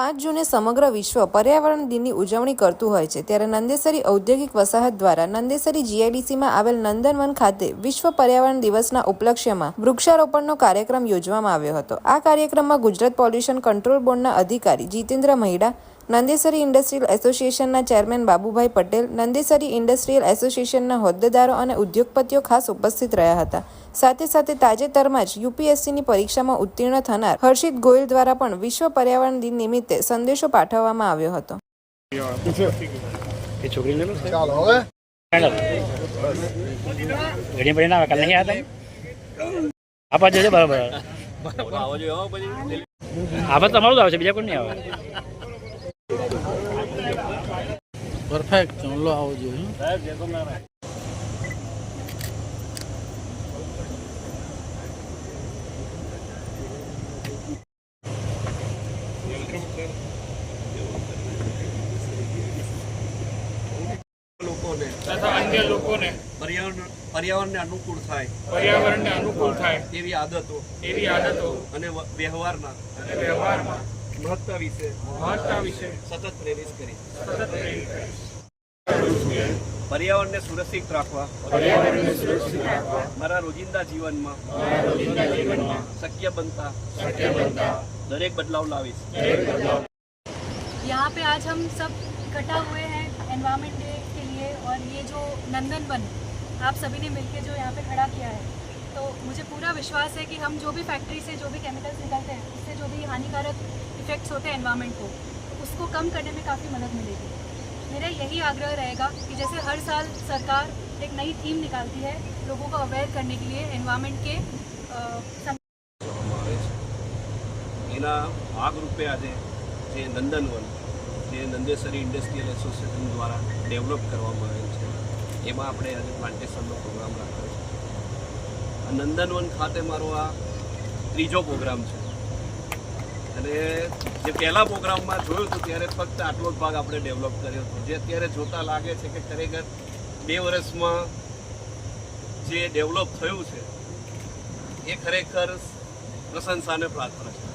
પાંચ જૂને સમગ્ર વિશ્વ પર્યાવરણ દિનની ઉજવણી કરતું હોય છે, ત્યારે નંદેસરી ઔદ્યોગિક વસાહત દ્વારા નંદેસરી જીઆઈડીસીમાં આવેલ નંદનવન ખાતે વિશ્વ પર્યાવરણ દિવસના ઉપલક્ષ્યમાં વૃક્ષારોપણનો કાર્યક્રમ યોજવામાં આવ્યો હતો. આ કાર્યક્રમમાં ગુજરાત પોલ્યુશન કંટ્રોલ બોર્ડના અધિકારી જીતેન્દ્ર મહિડા નંદેસરી ઇન્ડસ્ટ્રીયલ એસોસિએશનના ચેરમેન બાબુભાઈ પટેલ નંદેસરી ઇન્ડસ્ટ્રીયલ એસોસિએશનના હોદ્દેદારો અને ઉદ્યોગપતિઓ ખાસ ઉપસ્થિત રહ્યા હતા. સાથે સાથે તાજેતરમાં જ યુપીએસસીની પરીક્ષામાં ઉત્તીર્ણ થનાર હર્ષિત ગોયલ દ્વારા પણ વિશ્વ પર્યાવરણ દિન નિમિત્તે સંદેશો પાઠવવામાં આવ્યો હતો. એ છોકરીને લો. સાહેબ ચાલો હવે. ફાઇનલ ઘડી પડીને આવે કાલ નહીં આવતા આપા જજો બરાબર. આવા તમારું જ આવે બીજા કોઈ નહીં આવે? પરફેક્ટ ચાલો આવો જોઈએ લોકોને તથા અન્ય લોકોને પર્યાવરણ પર્યાવરણને અનુકૂળ થાય. પર્યાવરણને અનુકૂળ થાય. તેવી આદતો. એવી આદતો. અને વ્યવહારમાં વ્યવહારના. અને વ્યવહારમાં. મહત્તા વિશે મહત્તા વિશે સતત પ્રેરિત કરી સતત પ્રેરિત કરે. પર્યાવરણને સુરક્ષિત રાખવા મારા રોજિંદા જીવનમાં શક્ય બનતા દરેક બદલાવ લાવીશ यहाँ पे आज हम सब इकट्ठा हुए हैं एनवायरनमेंट डे के लिए और ये जो नंदन वन आप सभी ने मिलकर जो यहाँ पे खड़ा किया है तो मुझे पूरा विश्वास है कि हम जो भी फैक्ट्री से जो भी केमिकल्स निकलते हैं उससे जो भी हानिकारक इफेक्ट्स होते हैं एनवायरनमेंट को उसको कम करने में काफ़ी मदद मिलेगी मेरा यही आग्रह रहेगा कि जैसे हर साल सरकार एक नई थीम निकालती है लोगों को अवेयर करने के लिए एनवायरनमेंट के अ, सं- એના ભાગરૂપે આજે જે નંદનવન જે નંદેસરી ઇન્ડસ્ટ્રીયલ એસોસિએશન દ્વારા ડેવલપ કરવામાં આવેલ છે એમાં આપણે આજે પ્લાન્ટેશનનો પ્રોગ્રામ રાખ્યો છે આ નંદનવન ખાતે મારો આ ત્રીજો પ્રોગ્રામ છે અને જે પહેલા પ્રોગ્રામમાં જોયું હતું ત્યારે ફક્ત આટલો જ ભાગ આપણે ડેવલપ કર્યો હતો. જે અત્યારે જોતા લાગે છે કે ખરેખર બે વર્ષમાં જે ડેવલપ થયું છે, એ ખરેખર પ્રશંસાને પ્રાર્થના છે.